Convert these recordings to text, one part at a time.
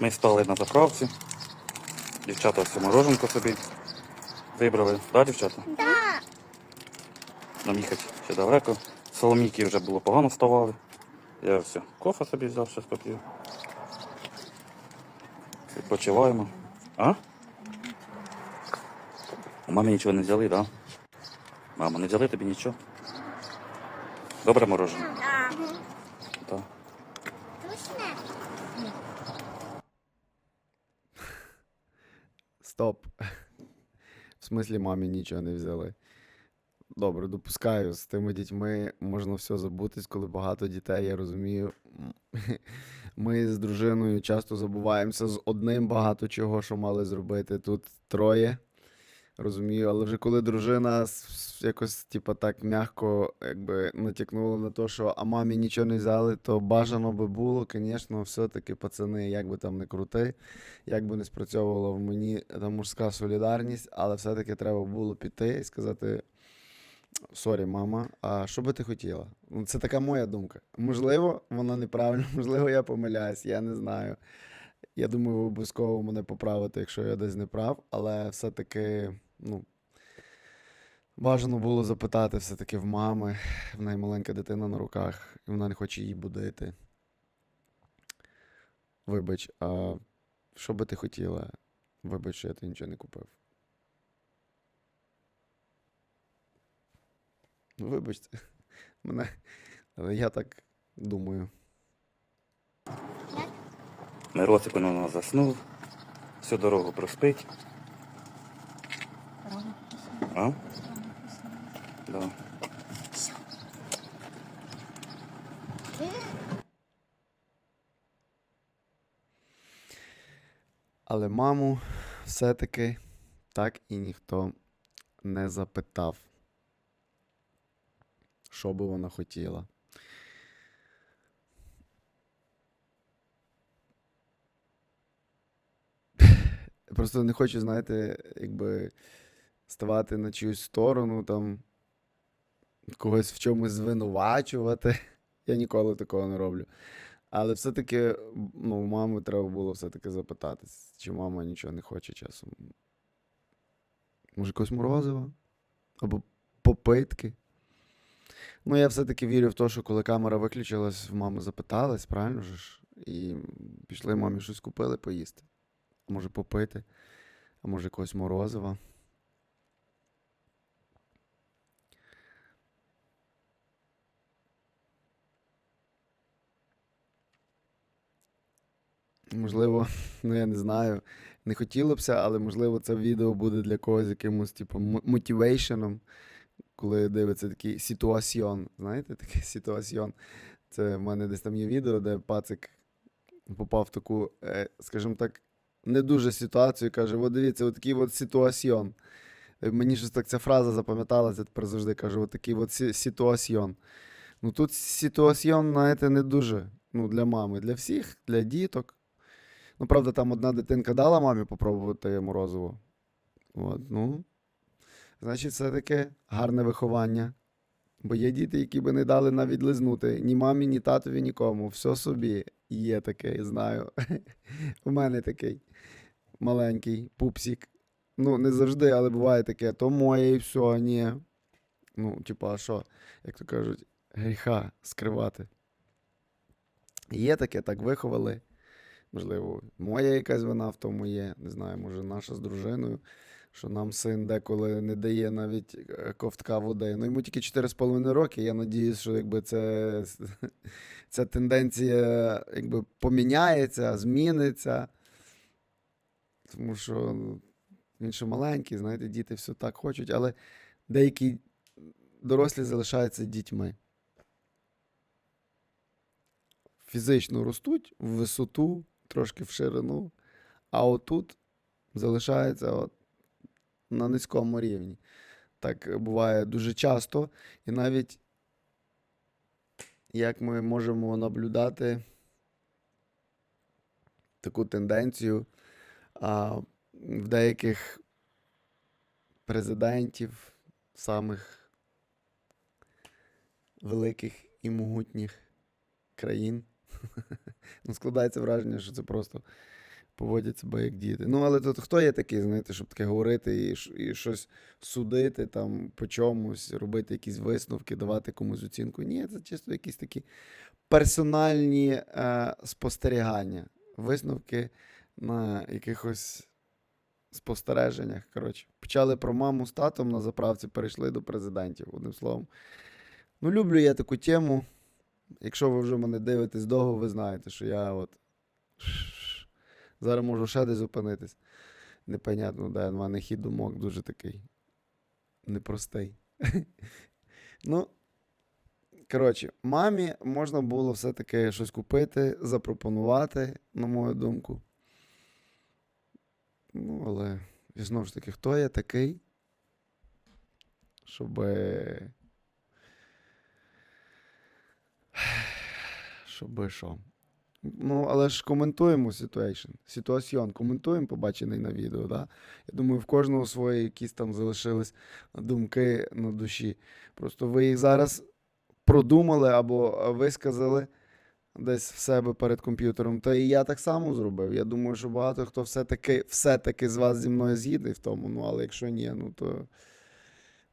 Ми стали на заправці. Дівчата все мороженко собі вибрали. Так, дівчата? Да. Нам їхати ще далеко. Соломійки вже було погано вставали. Я все, кофе собі взяв, щось поп'ю. Відпочиваємо. А? У мамі нічого не взяли, так? Да? Мама, не взяли тобі нічого? Добре морожене? Да. Так. Вкусне? Стоп. В смислі мамі нічого не взяли. Добре, допускаю, з тими дітьми можна все забутись, коли багато дітей, я розумію. Ми з дружиною часто забуваємося з одним багато чого, що мали зробити. Тут троє. Розумію, але вже коли дружина якось, типа, так м'яко якби натякнула на те, що а мамі нічого не взяли, то бажано би було, звісно, все-таки пацани, як би там не крути, як би не спрацьовувала в мені та мужська солідарність, але все-таки треба було піти і сказати: сорі, мама, а що би ти хотіла? Ну, це така моя думка. Можливо, вона неправильна, можливо, я помиляюсь, я не знаю. Я думаю, ви обов'язково мене поправите, якщо я десь не прав, але все-таки, ну. Бажано було запитати все-таки в мами, в неї маленька дитина на руках, і вона не хоче її будити. Вибач, а що би ти хотіла? Вибач, що я тобі нічого не купив. Ну, Вибачте, мене. Але я так думаю. Миросик у нас заснув. Всю дорогу проспить. А? Да. Але маму все-таки так і ніхто не запитав, що би вона хотіла. Я Просто не хочу, знаєте, якби ставати на чиюсь сторону, там когось в чомусь звинувачувати. Я ніколи такого не роблю. Але все-таки, ну, мами треба було все-таки запитатись, чи мама нічого не хоче часом. Може, якось морозива? Або попитки. Ну, я все-таки вірю в те, що коли камера виключилась, мама запиталась, правильно ж? І пішли мамі щось купили поїсти. Може попити, а може якогось морозива. Можливо, ну я не знаю. Не хотілося але можливо це відео буде для когось якимось, типу, мотивейшеном, коли дивиться такий ситуаціон. Знаєте, такий ситуаціон. Це в мене десь там є відео, де пацик попав в таку, е, скажімо так, не дуже ситуацію каже: от дивіться, от такий от ситуаціон. Е, Мені щось так ця фраза запам'яталася, тепер завжди кажу, от такий от ситуаціон. Ну тут ситуаціон, знаєте, не дуже. Ну, для мами, для всіх, для діток. Ну, правда, там одна дитинка дала мамі попробувати морозиво. От, ну. Значить, все таке гарне виховання. Бо є діти, які би не дали навіть лизнути ні мамі, ні татові, нікому. Все собі є таке, знаю. У мене такий маленький пупсик. Ну, не завжди, але буває таке, то моє і все, ні. Ну, типа, а що, як то кажуть, гріха скривати. Є таке, так виховали. Можливо, моя якась вина в тому є. Не знаю, може, наша з дружиною, що нам син деколи не дає навіть е, ковтка води. Ну, йому тільки 4,5 роки. Я надіюсь, що якби це, ця тенденція якби, поміняється, зміниться. Тому що ну, він ще маленький, знаєте, діти все так хочуть, але деякі дорослі залишаються дітьми. Фізично ростуть в висоту, трошки в ширину, а отут залишається от на низькому рівні. Так буває дуже часто, і навіть як ми можемо наблюдати таку тенденцію а, в деяких президентів, самих великих і могутніх країн. Ну, складається враження, що це просто поводять себе як діти. Ну, але тут хто є такий, знаєте, щоб таке говорити і, і щось судити там по чомусь, робити якісь висновки, давати комусь оцінку. Ні, це чисто якісь такі персональні е, спостерігання, висновки на якихось спостереженнях. Коротше, почали про маму з татом на заправці, перейшли до президентів, одним словом. Ну, люблю я таку тему. Якщо ви вже мене дивитесь довго, ви знаєте, що я от зараз можу ще десь зупинитись. Непонятно, де в мене хід думок дуже такий непростий. ну, коротше, мамі можна було все-таки щось купити, запропонувати, на мою думку. Ну, але і знову ж таки, хто я такий, щоб. Щоб що? Ну, але ж коментуємо ситуейшн, ситуаціон, коментуємо побачений на відео, да? Я думаю, в кожного свої якісь там залишились думки на душі. Просто ви їх зараз продумали або висказали десь в себе перед комп'ютером. Та і я так само зробив. Я думаю, що багато хто все-таки, все-таки з вас зі мною згідний в тому. Ну, але якщо ні, ну то.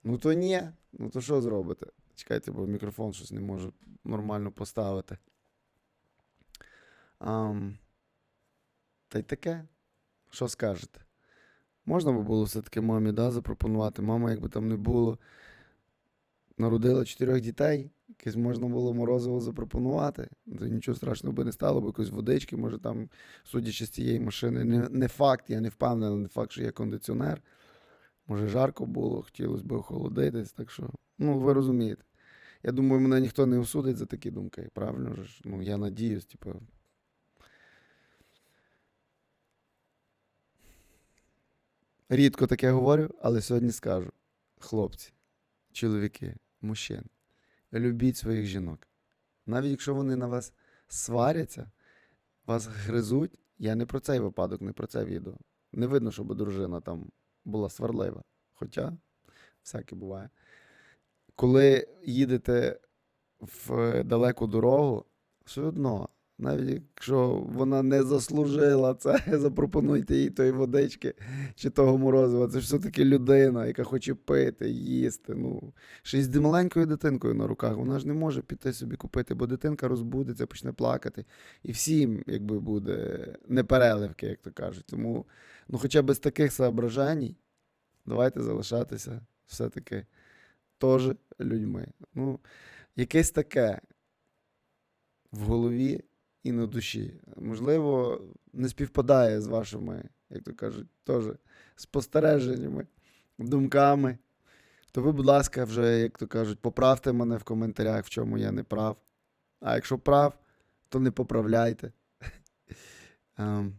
Ну то ні. Ну то що зробите? Чекайте, бо мікрофон щось не можу нормально поставити. Ам, та й таке. Що скажете? Можна би було все-таки мамі да, запропонувати. Мама, якби там не було, народила чотирьох дітей, якесь можна було морозиво запропонувати. То нічого страшного би не стало, бо якось водички, може там, судячи з цієї машини, не, не факт, я не впевнений, не факт, що є кондиціонер. Може, жарко було, хотілося б охолодитись, так що, ну, ви розумієте. Я думаю, мене ніхто не осудить за такі думки. Правильно ж? Ну, я надіюсь, типу. Рідко таке говорю, але сьогодні скажу. Хлопці, чоловіки, мужчин, любіть своїх жінок. Навіть якщо вони на вас сваряться, вас гризуть, я не про цей випадок, не про це відео. Не видно, щоб дружина там була сварлива. Хоча всяке буває. Коли їдете в далеку дорогу, все одно, навіть якщо вона не заслужила це, запропонуйте їй тої водички чи того морозива. Це ж все-таки людина, яка хоче пити, їсти. Ну, ще й з маленькою дитинкою на руках. Вона ж не може піти собі купити, бо дитинка розбудеться, почне плакати. І всім, якби буде непереливки, як то кажуть. Тому, ну, хоча б з таких соображень, давайте залишатися все-таки теж людьми. Ну, якесь таке в голові і на душі. Можливо, не співпадає з вашими, як то кажуть, теж спостереженнями, думками. То ви, будь ласка, вже, як то кажуть, поправте мене в коментарях, в чому я не прав. А якщо прав, то не поправляйте. Ем.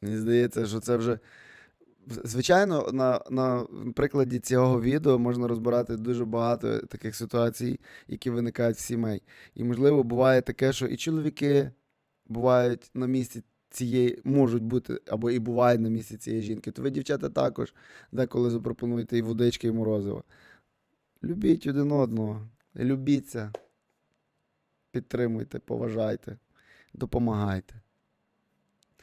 Мені здається, що це вже. Звичайно, на, на прикладі цього відео можна розбирати дуже багато таких ситуацій, які виникають в сімей. І, можливо, буває таке, що і чоловіки бувають на місці цієї, можуть бути, або і бувають на місці цієї жінки. То ви, дівчата, також деколи запропонуєте і водички, і морозиво. Любіть один одного, любіться, підтримуйте, поважайте, допомагайте.